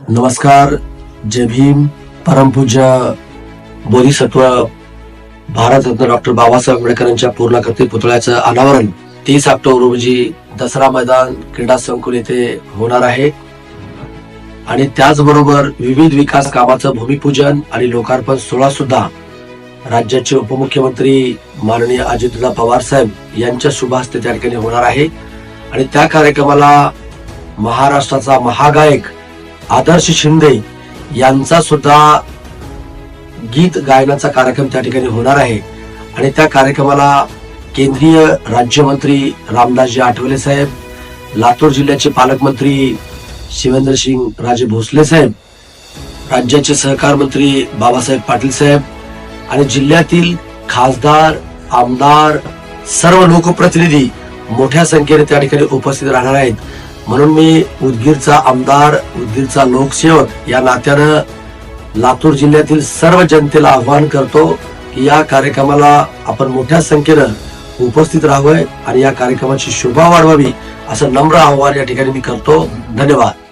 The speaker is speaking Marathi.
नमस्कार जय भीम परमपूज्य बोधिसत्व भारतरत्न डॉक्टर बाबासाहेब आंबेडकरांच्या पूर्णाकृती पुतळ्याचं अनावरण तीस ऑक्टोबर रोजी दसरा मैदान क्रीडा संकुल येथे होणार आहे. आणि त्याचबरोबर विविध विकास कामाचं भूमिपूजन आणि लोकार्पण सोहळा सुद्धा राज्याचे उपमुख्यमंत्री माननीय अजितदा पवार साहेब यांच्या शुभ हस्ते त्या ठिकाणी होणार आहे. आणि त्या कार्यक्रमाला महाराष्ट्राचा महागायक आदर्श शिंदे यांचा सुद्धा गीत गायनाचा कार्यक्रम त्या ठिकाणी होणार आहे. आणि त्या कार्यक्रमाला केंद्रीय राज्यमंत्री रामदासजी आठवले साहेब लातूर जिल्ह्याचे पालकमंत्री शिवेंद्र सिंग राजे भोसले साहेब राज्याचे सहकार मंत्री बाबासाहेब पाटील साहेब आणि जिल्ह्यातील खासदार आमदार सर्व लोकप्रतिनिधी मोठ्या संख्येने त्या ठिकाणी उपस्थित राहणार आहेत. म्हणून मी उदगीरचा आमदार उदगीरचा लोकसेवक या नात्यानं लातूर जिल्ह्यातील सर्व जनतेला आव्हान करतो की या कार्यक्रमाला आपण मोठ्या संख्येनं उपस्थित राहावं आणि या कार्यक्रमाची शोभा वाढवावी असं नम्र आव्हान या ठिकाणी मी करतो. धन्यवाद.